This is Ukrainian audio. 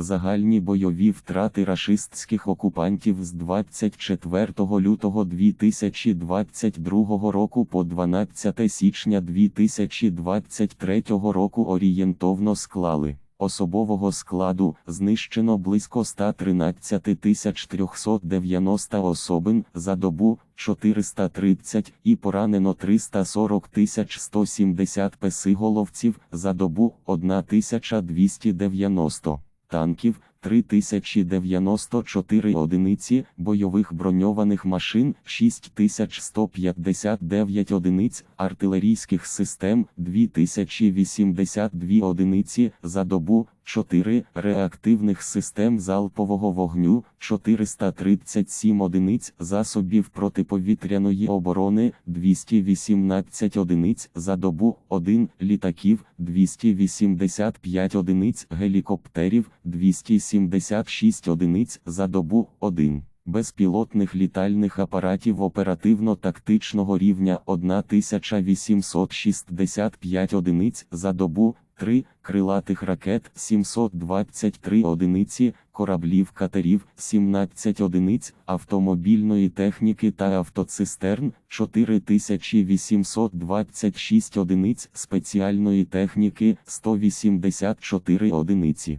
Загальні бойові втрати рашистських окупантів з 24 лютого 2022 року по 12 січня 2023 року орієнтовно склали. Особового складу знищено близько 113 390 особин за добу 430 і поранено 340 170 песиголовців за добу 1290 танків, 3094 одиниці, бойових броньованих машин, 6159 одиниць, артилерійських систем, 2082 одиниці за добу, 4 реактивних систем залпового вогню, 437 одиниць засобів протиповітряної оборони, 218 одиниць за добу, 1 літаків, 285 одиниць гелікоптерів, 276 одиниць за добу, 1 безпілотних літальних апаратів оперативно-тактичного рівня 1865 одиниць за добу, 3 крилатих ракет 723 одиниці, кораблів катерів 17 одиниць, автомобільної техніки та автоцистерн 4826 одиниць, спеціальної техніки 184 одиниці.